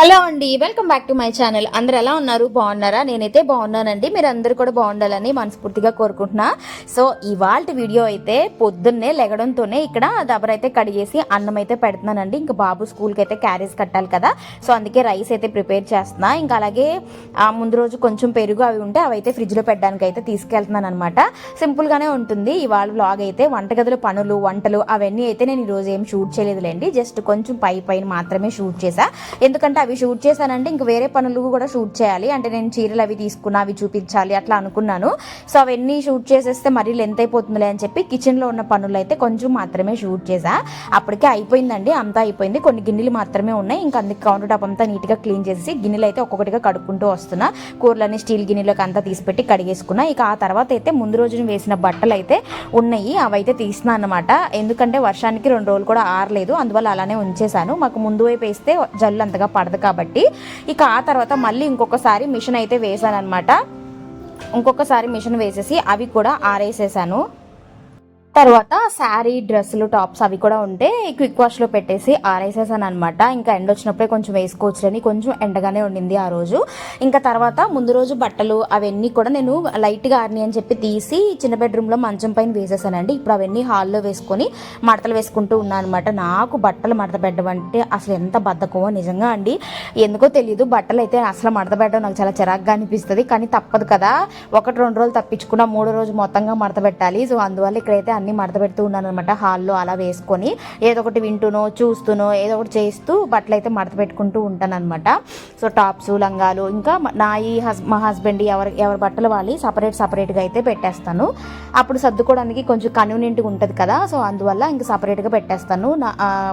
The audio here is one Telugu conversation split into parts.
హలో అండి welcome back to my channel. అందరు ఎలా ఉన్నారు? బాగున్నారా? నేనైతే బాగున్నానండి. మీరు అందరు కూడా బాగుండాలని మనస్ఫూర్తిగా కోరుకుంటున్నా. సో ఇవాళ వీడియో అయితే పొద్దున్నే లెగడంతోనే ఇక్కడ దబరైతే కడిగేసి అన్నం అయితే పెడుతున్నానండి. ఇంకా బాబు స్కూల్కి అయితే క్యారేజ్ కట్టాలి కదా. సో అందుకే రైస్ అయితే ప్రిపేర్ చేస్తున్నా. ఇంకా అలాగే ఆ ముందు రోజు కొంచెం పెరుగు అవి ఉంటే అవి అయితే ఫ్రిడ్జ్లో పెట్టడానికి అయితే తీసుకెళ్తున్నాను అనమాట సింపుల్గానే ఉంటుంది. ఇవాళ వ్లాగ్ అయితే వంటగదుల పనులు వంటలు అవన్నీ అయితే నేను ఈరోజు ఏం షూట్ చేయలేదులేండి. జస్ట్ కొంచెం పై పైన మాత్రమే షూట్ చేసా ఎందుకంటే అవి షూట్ చేశానంటే ఇంక వేరే పనులు కూడా షూట్ చేయాలి. అంటే నేను చీరలు అవి తీసుకున్నా అవి చూపించాలి అట్లా అనుకున్నాను. సో అవన్నీ షూట్ చేసేస్తే మరీ లెంత్ అయిపోతుందిలే అని చెప్పి కిచెన్లో ఉన్న పనులు అయితే కొంచెం మాత్రమే షూట్ చేసా అప్పటికే అయిపోయిందండి. అంతా అయిపోయింది. కొన్ని గిన్నెలు మాత్రమే ఉన్నాయి. ఇంకా అందుకు కౌంటర్ టాప్ అంతా నీట్గా క్లీన్ చేసి గిన్నెలు అయితే ఒక్కొక్కటిగా కడుక్కుంటూ వస్తున్నా. కూరలన్నీ స్టీల్ గిన్నెలకు అంతా తీసిపెట్టి కడిగేసుకున్నా. ఇక ఆ తర్వాత అయితే ముందు రోజున వేసిన బట్టలు అయితే ఉన్నాయి. అవైతే తీసినా అనమాట ఎందుకంటే వర్షానికి రెండు రోజులు కూడా ఆరలేదు. అందువల్ల అలానే ఉంచేశాను. మాకు ముందు వైపు వేస్తే జల్లు అంతగా పడదు. కాబట్టి ఇక ఆ తర్వాత మళ్ళీ ఇంకొకసారి మిషన్ అయితే వేసాను అనమాట ఇంకొకసారి మిషన్ వేసేసి అవి కూడా ఆరేసేసాను. తర్వాత శారీ డ్రెస్సులు టాప్స్ అవి కూడా ఉంటే క్విక్ వాష్లో పెట్టేసి ఆరేసేసాను అనమాట ఇంకా ఎండ వచ్చినప్పుడే కొంచెం వేసుకోవచ్చులని కొంచెం ఎండగానే ఉండింది ఆ రోజు. ఇంకా తర్వాత ముందు రోజు బట్టలు అవన్నీ కూడా నేను లైట్గా ఆర్ని అని చెప్పి తీసి చిన్న బెడ్రూమ్లో మంచం పైన వేసేసానండి. ఇప్పుడు అవన్నీ హాల్లో వేసుకొని మడతలు వేసుకుంటూ ఉన్నాను అనమాట నాకు బట్టలు మడత పెట్టడం అంటే అసలు ఎంత బద్ధకమో నిజంగా అండి. ఎందుకో తెలియదు బట్టలు అయితే అసలు మడత పెట్టడం నాకు చాలా చిరాగ్గా అనిపిస్తుంది. కానీ తప్పదు కదా. ఒకటి రెండు రోజులు తప్పించుకున్న మూడో రోజు మొత్తంగా మడత పెట్టాలి. సో అందువల్ల ఇక్కడైతే అన్నీ మడత పెడుతూ ఉన్నాను అనమాట హాల్లో అలా వేసుకొని. ఏదో ఒకటి వింటూనో చూస్తూనో ఏదో ఒకటి చేస్తూ బట్టలు అయితే మడత పెట్టుకుంటూ ఉంటాను అనమాట సో టాప్స్ లంగాలు ఇంకా నా ఈ హస్ మా హస్బెండ్ ఎవరి ఎవరి బట్టలు వాళ్ళు సపరేట్ సపరేట్గా అయితే పెట్టేస్తాను. అప్పుడు సర్దుకోవడానికి కొంచెం కన్వీనియంట్గా ఉంటుంది కదా సో అందువల్ల ఇంకా సపరేట్గా పెట్టేస్తాను. నా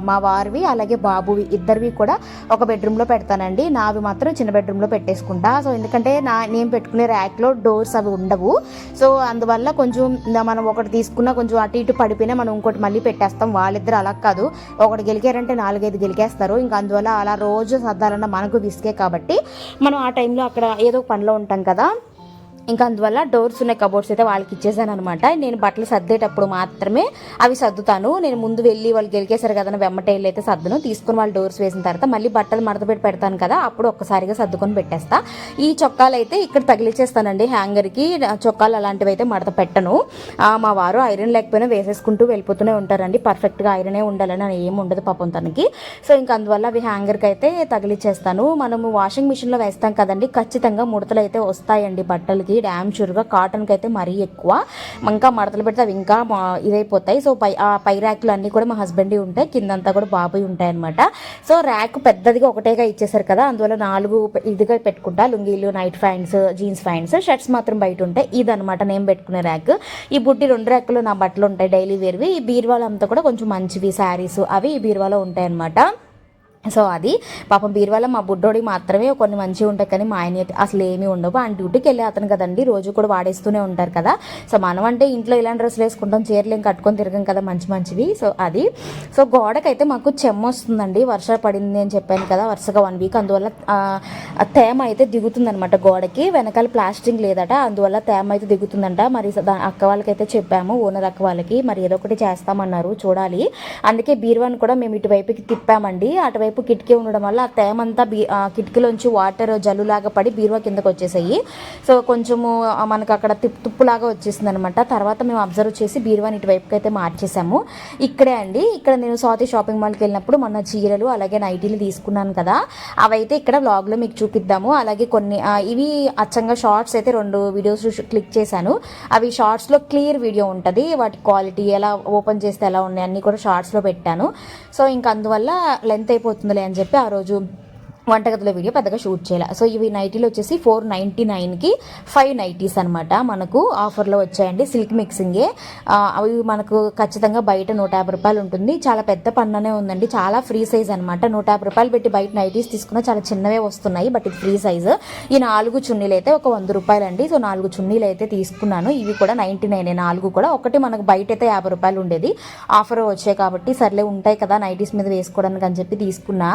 మా వారివి అలాగే బాబువి ఇద్దరివి కూడా ఒక బెడ్రూమ్లో పెడతానండి. నావి మాత్రం చిన్న బెడ్రూమ్లో పెట్టేసుకుంటా. సో ఎందుకంటే నా నేను పెట్టుకునే ర్యాక్లో డోర్స్ అవి ఉండవు. సో అందువల్ల కొంచెం మనం ఒకటి తీసుకున్నా కొంచెం అటు ఇటు పడిపోయినా మనం ఇంకోటి మళ్ళీ పెట్టేస్తాం. వాళ్ళిద్దరు అలా కాదు. ఒకటి గెలికారంటే నాలుగైదు గెలికేస్తారు. ఇంకా అందువల్ల అలా రోజు సర్దాలన్న మనకు రిస్కే కాబట్టి మనం ఆ టైంలో అక్కడ ఏదో పనిలో ఉంటాం కదా. ఇంకా అందువల్ల డోర్స్ ఉన్న కబోర్డ్స్ అయితే వాళ్ళకి ఇచ్చేసాను అనమాట నేను బట్టలు సర్దేటప్పుడు మాత్రమే అవి సర్దుతాను. నేను ముందు వెళ్ళి వాళ్ళు గెలికేశారు కదా వెమ్మట వెళ్ళి అయితే సర్దును. తీసుకుని వాళ్ళు డోర్స్ వేసిన తర్వాత మళ్ళీ బట్టలు మడత పెట్టి పెడతాను కదా అప్పుడు ఒక్కసారిగా సర్దుకొని పెట్టేస్తా. ఈ చొక్కాలు అయితే ఇక్కడ తగిలిచ్చేస్తానండి హ్యాంగర్కి చొక్కాలు అలాంటివి అయితే మడత పెట్టను. మా వారు ఐరన్ లేకపోయినా వేసేసుకుంటూ వెళ్ళిపోతూనే ఉంటారండి. పర్ఫెక్ట్గా ఐరనే ఉండాలని అని ఏమి ఉండదు పాపం తనకి. సో ఇంకా అందువల్ల అవి హ్యాంగర్కి అయితే తగిలిచ్చేస్తాను. మనము వాషింగ్ మిషన్లో వేస్తాం కదండి ఖచ్చితంగా ముడతలు అయితే వస్తాయండి బట్టలకి. డ్యామ్ షూర్గా కాటన్కి అయితే మరీ ఎక్కువ. ఇంకా మడతలు పెడితే అవి ఇంకా మా- ఇదైపోతాయి. సో పై ఆ పై ర్యాక్లు అన్నీ కూడా మా హస్బెండ్ ఉంటాయి. కిందంతా కూడా బాబు ఉంటాయి అనమాట సో ర్యాక్ పెద్దదిగా ఒకటేగా ఇచ్చేసారు కదా. అందువల్ల నాలుగు ఇదిగా పెట్టుకుంటా. లుంగీలు night pants jeans pants shirts మాత్రం బయట ఉంటాయి. ఇదనమాట నేను పెట్టుకునే ర్యాక్ ఈ బుట్టి రెండు ర్యాక్లు నా బట్టలు ఉంటాయి డైలీ వేర్వి. ఈ బీరువాలు అంతా కూడా కొంచెం మంచివి శారీస్ అవి ఈ బీరువాలో ఉంటాయి అనమాట సో అది పాపం బీరువాలో మా బుడ్డోడి మాత్రమే కొన్ని మంచిగా ఉంటాయి కానీ మా ఆయన అయితే అసలు ఏమీ ఉండవు. ఆయన డ్యూటీకి వెళ్ళే అతను కదండి రోజు కూడా వాడేస్తూనే ఉంటారు కదా. సో మనం అంటే ఇంట్లో ఇలాంటి డ్రెస్సులు వేసుకుంటాం చీరలు ఏం కట్టుకొని తిరగం కదా మంచి మంచివి. సో అది. సో గోడకైతే మాకు చెమ్మ వస్తుందండి వర్షం పడింది అని చెప్పాను కదా వరుసగా వన్ వీక్ అందువల్ల తేమ అయితే దిగుతుంది అనమాట గోడకి. వెనకాల ప్లాస్టింగ్ లేదట అందువల్ల తేమ అయితే దిగుతుందంట. మరి దా- అక్క వాళ్ళకైతే చెప్పాము ఓనర్ అక్క వాళ్ళకి మరి ఏదో ఒకటి చేస్తామన్నారు చూడాలి. అందుకే బీరువాని కూడా మేము ఇటువైపుకి తిప్పామండి. అటువైపు కిటికీ ఉండడం వల్ల ఆ తేమంతా బీ కిటికీలోంచి వాటర్ జల్లులాగా పడి బీరువా కిందకు వచ్చేసాయి. సో కొంచెము మనకు అక్కడ తిప్పు తుప్పులాగా వచ్చేసింది అనమాట తర్వాత మేము అబ్జర్వ్ చేసి బీరువాని ఇటువైపుకి అయితే మార్చేసాము. ఇక్కడే అండి. ఇక్కడ నేను స్వాతి షాపింగ్ మాల్కి వెళ్ళినప్పుడు మొన్న చీరలు అలాగే నైటీలు తీసుకున్నాను కదా. అవైతే ఇక్కడ వ్లాగ్లో మీకు చూపిద్దాము. అలాగే కొన్ని ఇవి అచ్చంగా షార్ట్స్ అయితే రెండు వీడియోస్ క్లిక్ చేశాను. అవి షార్ట్స్లో క్లియర్ వీడియో ఉంటుంది. వాటి క్వాలిటీ ఎలా ఓపెన్ చేస్తే ఎలా ఉన్నాయి అన్నీ కూడా షార్ట్స్లో పెట్టాను. సో ఇంకా అందువల్ల లెంత్ అయిపోతుంది. వస్తుందిలే అని చెప్పి ఆ రోజు వంటగదిలో వీడియో పెద్దగా షూట్ చేయాలి. సో ఇవి నైటీలు వచ్చేసి ఫోర్ నైంటీ నైన్కి ఫైవ్ నైటీస్ అనమాట మనకు ఆఫర్లో వచ్చాయండి సిల్క్ మిక్సింగే. అవి మనకు ఖచ్చితంగా బయట నూట యాభై రూపాయలు ఉంటుంది. చాలా పెద్ద పన్ననే ఉందండి. చాలా ఫ్రీ సైజ్ అనమాట నూట యాభై రూపాయలు పెట్టి బయట నైటీస్ తీసుకున్న చాలా చిన్నవే వస్తున్నాయి. బట్ ఇది ఫ్రీ సైజ్. ఈ నాలుగు చున్నీలు అయితే ఒక వంద రూపాయలు అండి సో నాలుగు చున్నీలు అయితే తీసుకున్నాను. ఇవి కూడా నైంటీ నైన్ నాలుగు కూడా. ఒకటి మనకు బయట అయితే యాభై రూపాయలు ఉండేది. ఆఫర్ వచ్చాయి కాబట్టి సర్లే ఉంటాయి కదా నైటీస్ మీద వేసుకోవడానికి అని చెప్పి తీసుకున్నా.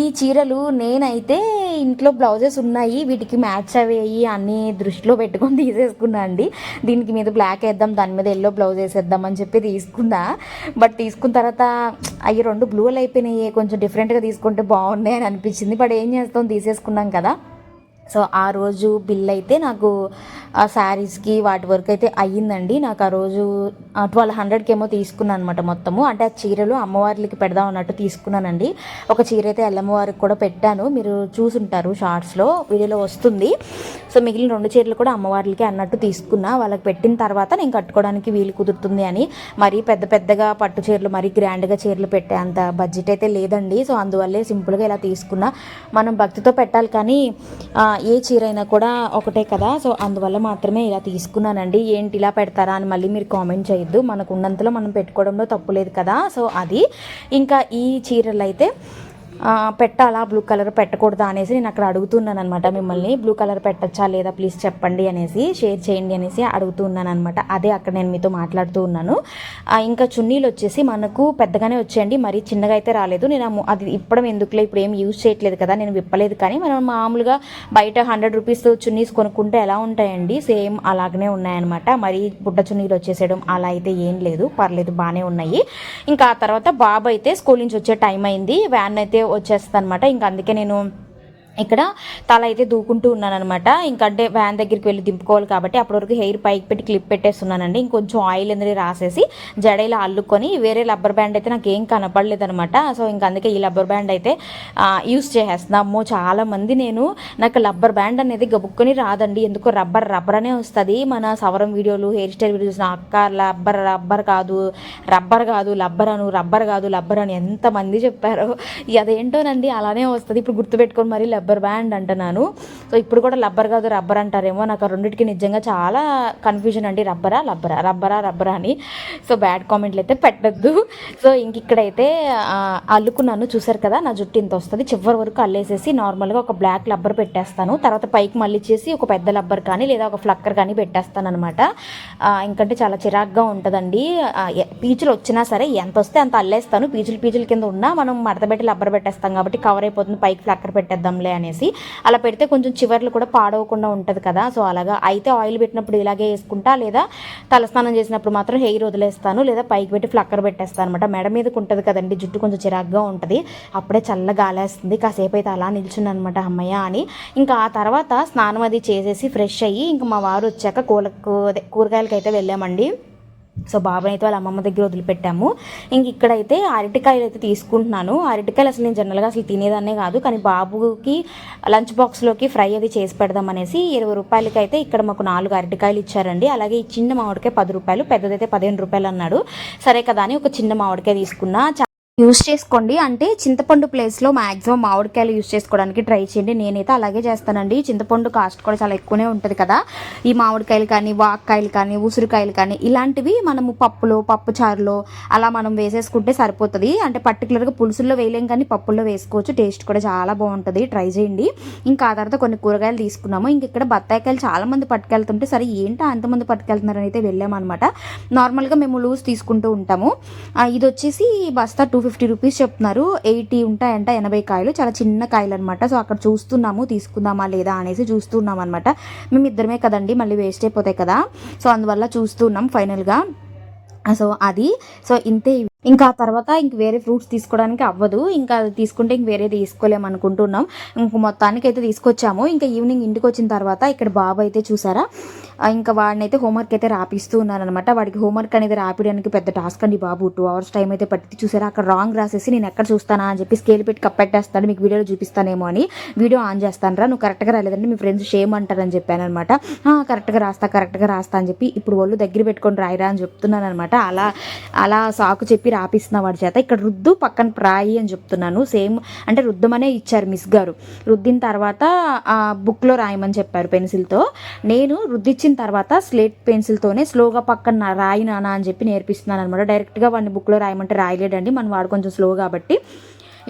ఈ చీరలు నేనైతే ఇంట్లో బ్లౌజెస్ ఉన్నాయి వీటికి మ్యాచ్ అయ్యి అన్ని దృష్టిలో పెట్టుకొని తీసేసుకున్నా అండి. దీనికి మీద బ్లాక్ వేద్దాం దాని మీద ఎల్లో బ్లౌజ్ వేసేద్దాం అని చెప్పి తీసుకున్నా. బట్ తీసుకున్న తర్వాత అవి రెండు బ్లూలు అయిపోయినాయి కొంచెం డిఫరెంట్గా తీసుకుంటే బాగున్నాయి అని అనిపించింది. బట్ ఏం చేస్తాం తీసేసుకున్నాం కదా. సో ఆ రోజు బిల్ అయితే నాకు ఆ శారీస్కి వాటి వరకు అయితే అయ్యిందండి. నాకు ఆ రోజు ట్వెల్వ్ హండ్రెడ్కి ఏమో తీసుకున్నాను అనమాట మొత్తము. అంటే ఆ చీరలు అమ్మవార్లకి పెడదాం అన్నట్టు తీసుకున్నానండి. ఒక చీర అయితే ఎల్లమ్మవారికి కూడా పెట్టాను. మీరు చూసుంటారు షార్ట్స్లో వీడియోలో వస్తుంది. సో మిగిలిన రెండు చీరలు కూడా అమ్మవార్లకి అన్నట్టు తీసుకున్నా. వాళ్ళకి పెట్టిన తర్వాత నేను కట్టుకోవడానికి వీలు కుదురుతుంది అని. మరీ పెద్ద పెద్దగా పట్టు చీరలు మరీ గ్రాండ్గా చీరలు పెట్టే అంత బడ్జెట్ అయితే లేదండి. సో అందువల్లే సింపుల్గా ఇలా తీసుకున్నా. మనం భక్తితో పెట్టాలి కానీ ఏ చీర అయినా కూడా ఒకటే కదా? సో అందువల్ల మాత్రమే ఇలా తీసుకున్నానండి. ఏంటి ఇలా పెడతారా అని మళ్ళీ మీరు కామెంట్ చేయొద్దు. మనకు ఉన్నంతలో మనం పెట్టుకోవడంలో తప్పు లేదు కదా? సో అది. ఇంకా ఈ చీరలు అయితే పెట్టాలా బ్లూ కలర్ పెట్టకూడదా అనేసి నేను అక్కడ అడుగుతున్నాను అనమాట మిమ్మల్ని బ్లూ కలర్ పెట్టచ్చా లేదా ప్లీజ్ చెప్పండి అనేసి షేర్ చేయండి అనేసి అడుగుతున్నాను అనమాట అదే అక్కడ నేను మీతో మాట్లాడుతూ ఉన్నాను. ఇంకా చున్నీలు వచ్చేసి మనకు పెద్దగానే వచ్చేయండి. మరీ చిన్నగా అయితే రాలేదు. నేను అది ఇప్పడం ఎందుకులే ఇప్పుడు ఏం యూజ్ చేయట్లేదు కదా నేను విప్పలేదు. కానీ మనం మామూలుగా బయట హండ్రెడ్ రూపీస్ చున్నీస్ కొనుక్కుంటే ఎలా ఉంటాయండి? సేమ్ అలాగనే ఉన్నాయన్నమాట. మరి బుట్ట చున్నీలు వచ్చేసేయడం అలా అయితే ఏం లేదు. పర్లేదు బాగానే ఉన్నాయి. ఇంకా ఆ తర్వాత బాబు అయితే స్కూల్ నుంచి వచ్చే టైం అయింది. వ్యాన్ అయితే వచ్చేస్తుంది అనమాట ఇంకా అందుకే నేను ఇక్కడ తల అయితే దూకుంటూ ఉన్నానమాట ఇంకంటే వ్యాన్ దగ్గరికి వెళ్ళి దింపుకోవాలి కాబట్టి అప్పటి వరకు హెయిర్ పైకి పెట్టి క్లిప్ పెట్టేస్తున్నానండి. ఇంకొంచెం ఆయిల్ అనేది రాసేసి జడైలో అల్లుకొని వేరే రబ్బర్ బ్యాండ్ అయితే నాకు ఏం కనపడలేదనమాట సో ఇంక అందుకే ఈ రబ్బర్ బ్యాండ్ అయితే యూస్ చేసేస్తున్నాము. చాలామంది చాలా మంది నేను నాకు రబ్బర్ బ్యాండ్ అనేది గబుక్కొని రాదండి. ఎందుకో రబ్బర్ రబ్బర్ అనే వస్తుంది. మన సవరం వీడియోలు హెయిర్ స్టైల్ వీడియోస్ అక్క రబ్బర్ రబ్బర్ కాదు రబ్బర్ కాదు రబ్బర్ అను రబ్బర్ కాదు రబ్బర్ అని ఎంతమంది చెప్పారో. అదేంటోనండి అలానే వస్తుంది. ఇప్పుడు గుర్తుపెట్టుకొని మరి రబ్బర్ రబ్బర్ బ్యాండ్ అంటున్నాను. సో ఇప్పుడు కూడా రబ్బర్ కాదు రబ్బర్ అంటారేమో. నాకు ఆ రెండింటికి నిజంగా చాలా కన్ఫ్యూజన్ అండి. రబ్బరా రబ్బరా రబ్బరా రబ్బరా అని. సో బ్యాడ్ కామెంట్లు అయితే పెట్టద్దు. సో ఇంక ఇక్కడైతే అల్లుకున్నాను. చూసారు కదా నా జుట్టు ఇంత వస్తుంది. చివరి వరకు అల్లేసేసి నార్మల్గా ఒక బ్లాక్ రబ్బర్ పెట్టేస్తాను. తర్వాత పైకి మళ్ళీ చేసి ఒక పెద్ద రబ్బర్ కానీ లేదా ఒక ఫ్లక్కర్ కానీ పెట్టేస్తాను అనమాట ఇంకంటే చాలా చిరాగ్గా ఉంటుందండి. పీచులు వచ్చినా సరే ఎంత వస్తే అంత అల్లేస్తాను. పీచులు పీచుల కింద ఉన్నా మనం మడతబెట్టి రబ్బర్ పెట్టేస్తాం కాబట్టి కవర్ అయిపోతుంది. పైకి ఫ్లక్కర్ పెట్టేద్దాంలే అనేసి అలా పెడితే కొంచెం చివర్లు కూడా పాడవకుండా ఉంటుంది కదా. సో అలాగా అయితే ఆయిల్ పెట్టినప్పుడు ఇలాగే వేసుకుంటా లేదా తలస్నానం చేసినప్పుడు మాత్రం హెయిర్ వదిలేస్తాను లేదా పైకి పెట్టి ఫ్లక్కర్ పెట్టేస్తాను అనమాట మెడ మీదకి ఉంటుంది కదండి జుట్టు కొంచెం చిరాగ్గా ఉంటుంది. అప్పుడే చల్ల గాలేస్తుంది. కాసేపు అయితే అలా నిల్చున్నాను అనమాట అమ్మయ్య అని. ఇంకా ఆ తర్వాత స్నానం అది చేసేసి ఫ్రెష్ అయ్యి ఇంకా మా వారు వచ్చాక కూల అదే కూరగాయలకి అయితే వెళ్ళామండి. సో బాబాయ్ అయితే వాళ్ళ అమ్మమ్మ దగ్గర వదిలిపెట్టాము. ఇంక ఇక్కడైతే అరటికాయలు అయితే తీసుకుంటున్నాను. అరటికాయలు అసలు నేను జనరల్గా అసలు తినేదాన్నే కాదు. కానీ బాబుకి లంచ్ బాక్స్లోకి ఫ్రై అది చేసి పెడదాం అనేసి ఇరవై రూపాయలకి అయితే ఇక్కడ మాకు నాలుగు అరటికాయలు ఇచ్చారండి. అలాగే ఈ చిన్న మామిడికాయ పది రూపాయలు పెద్దదైతే పదిహేను రూపాయలు అన్నాడు. సరే కదా అని ఒక చిన్న మామిడికాయ తీసుకున్నా. యూస్ చేసుకోండి. అంటే చింతపండు ప్లేస్లో మ్యాక్సిమం మామిడికాయలు యూస్ చేసుకోవడానికి ట్రై చేయండి. నేనైతే అలాగే చేస్తానండి. చింతపండు కాస్ట్ కూడా చాలా ఎక్కువనే ఉంటుంది కదా. ఈ మామిడికాయలు కానీ వాక్కాయలు కానీ ఉసిరికాయలు కానీ ఇలాంటివి మనము పప్పులో పప్పు చారులో అలా మనం వేసేసుకుంటే సరిపోతుంది. అంటే పర్టికులర్గా పులుసుల్లో వేయలేం కానీ పప్పుల్లో వేసుకోవచ్చు. టేస్ట్ కూడా చాలా బాగుంటుంది. ట్రై చేయండి. ఇంకా ఆ తర్వాత కొన్ని కూరగాయలు తీసుకున్నాము. ఇంక ఇక్కడ బత్తాయికాయలు చాలా మంది పట్టుకెళ్తుంటే సరే ఏంటో అంతమంది పట్టుకెళ్తున్నారని అయితే వెళ్ళామన్నమాట. నార్మల్గా మేము లూజ్ తీసుకుంటూ ఉంటాము. ఇది వచ్చేసి బస్తా టూ ఫిఫ్టీ రూపీస్ చెప్తున్నారు. ఎయిటీ ఉంటాయంట ఎనభై కాయలు. చాలా చిన్న కాయలు అనమాట సో అక్కడ చూస్తున్నాము తీసుకుందామా లేదా అనేసి చూస్తున్నాం అనమాట మేము ఇద్దరమే కదండి మళ్ళీ వేస్ట్ అయిపోతాయి కదా. సో అందువల్ల చూస్తున్నాం ఫైనల్గా. సో అది. సో ఇంతే ఇంకా ఆ తర్వాత ఇంక వేరే ఫ్రూట్స్ తీసుకోవడానికి అవ్వదు. ఇంకా అది తీసుకుంటే ఇంక వేరే తీసుకోలేము అనుకుంటున్నాం. ఇంక మొత్తానికి అయితే తీసుకొచ్చాము. ఇంకా ఈవినింగ్ ఇంటికి వచ్చిన తర్వాత ఇక్కడ బాబు అయితే చూసారా? ఇంకా వాడిని అయితే హోంవర్క్ అయితే రాపిస్తూ ఉన్నాను అనమాట వాడికి హోంవర్క్ అనేది రాపిడానికి పెద్ద టాస్క్ అండి బాబు. టూ అవర్స్ టైం అయితే పట్టి చూసారా? అక్కడ రాంగ్ రాసేసి నేను ఎక్కడ చూస్తానా అని చెప్పి స్కేల్ పెట్టి కప్పెట్టేస్తాను మీకు వీడియోలో చూపిస్తానేమో అని వీడియో ఆన్ చేస్తాను రా నువ్వు కరెక్ట్గా రాలేదంటే మీ ఫ్రెండ్స్ షేమ్ అంటారని చెప్పాను అనమాట కరెక్ట్గా రాస్తా కరెక్ట్గా రాస్తా అని చెప్పి ఇప్పుడు ఒళ్ళు దగ్గర పెట్టుకొని రాయిరా అని చెప్తున్నాను అనమాట అలా అలా సాకు చెప్పి రాపిస్తున్న వాడి చేత ఇక్కడ రుద్దు పక్కన రాయి అని చెప్తున్నాను. సేమ్ అంటే రుద్దమనే ఇచ్చారు మిస్ గారు. రుద్దిన తర్వాత ఆ బుక్లో రాయమని చెప్పారు పెన్సిల్తో నేను రుద్దిచ్చి వచ్చిన తర్వాత స్లేట్ పెన్సిల్తోనే స్లోగా పక్కన రాయి నానా అని చెప్పి నేర్పిస్తున్నాను అనమాట డైరెక్ట్గా వాడిని బుక్లో రాయమంటే రాయలేడండి మనం వాడు కొంచెం స్లో కాబట్టి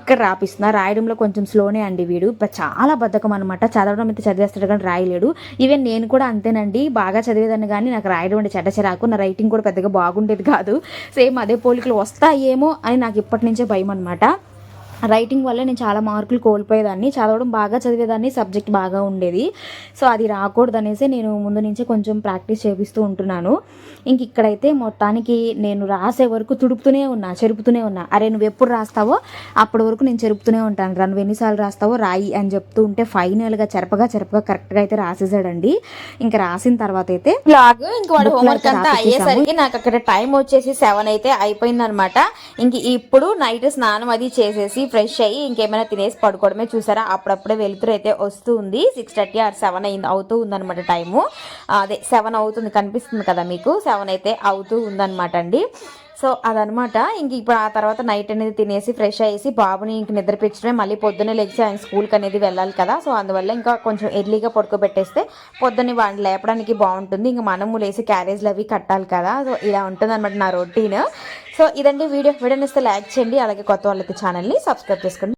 ఇక్కడ రాపిస్తున్నా. రాయడంలో కొంచెం స్లోనే అండి వీడు. చాలా బద్ధకం అనమాట చదవడం అయితే చదివేస్తాడు కానీ రాయలేడు. ఈవెన్ నేను కూడా అంతేనండి. బాగా చదివేదాన్ని కానీ నాకు రాయడం అంటే చెడ్డ చిరాకు. నా రైటింగ్ కూడా పెద్దగా బాగుండేది కాదు. సేమ్ అదే పోలికలు వస్తాయేమో అని నాకు ఇప్పటి నుంచే భయం అనమాట రైటింగ్ వల్ల నేను చాలా మార్కులు కోల్పోయేదాన్ని. చదవడం బాగా చదివేదాన్ని సబ్జెక్ట్ బాగా ఉండేది. సో అది రాకూడదు అనేసి నేను ముందు నుంచే కొంచెం ప్రాక్టీస్ చేపిస్తూ ఉంటున్నాను. ఇంక ఇక్కడైతే మొత్తానికి నేను రాసే వరకు తుడుపుతూనే ఉన్నా చెరుపుతూనే ఉన్నా. అరే నువ్వు ఎప్పుడు రాస్తావో? అప్పటి వరకు నేను చెరుపుతూనే ఉంటాను. రా నువ్వు ఎన్నిసార్లు రాస్తావో రాయి అని చెప్తూ ఉంటే ఫైనల్గా చెరపగా చెరపగా కరెక్ట్గా అయితే రాసేసాడండి. ఇంకా రాసిన తర్వాత అయితే బ్లాగ్ ఇంక వాడు హోంవర్క్ అంతా. అయ్యేసరికి నాకు అక్కడ టైం వచ్చేసి సెవెన్ అయితే అయిపోయింది అనమాట ఇంక ఇప్పుడు నైట్ స్నానం అది చేసేసి ఫ్రెష్ అయ్యి ఇంకేమైనా తినేసి పడుకోవడమే చూసారా? అప్పుడప్పుడే వెలుతురు అయితే వస్తూ ఉంది సిక్స్ థర్టీ ఆర్ సెవెన్ అయింది అవుతూ ఉందనమాట టైము. అదే సెవెన్ అవుతుంది కనిపిస్తుంది కదా మీకు? సెవెన్ అయితే అవుతూ ఉందనమాట అండి. సో అదనమాట. ఇంక ఇప్పుడు ఆ తర్వాత నైట్ అనేది తినేసి ఫ్రెష్ అయ్యేసి బాబుని ఇంక నిద్రపించడమే మళ్ళీ పొద్దున్నే లేచి ఆయన స్కూల్కి అనేది వెళ్ళాలి కదా. సో అందువల్ల ఇంకా కొంచెం ఎర్లీగా పడుకోబెట్టేస్తే పొద్దున్నే వాడిని లేపడానికి బాగుంటుంది. ఇంకా మనము లేసి క్యారేజ్లు అవి కట్టాలి కదా. సో ఇలా ఉంటుంది అనమాట నా రొటీన్ సో ఇదండి వీడియో. వీడియోని ఇస్తే లైక్ చేయండి. అలాగే కొత్త వాళ్ళకి ఛానల్ని సబ్స్క్రైబ్ చేసుకోండి.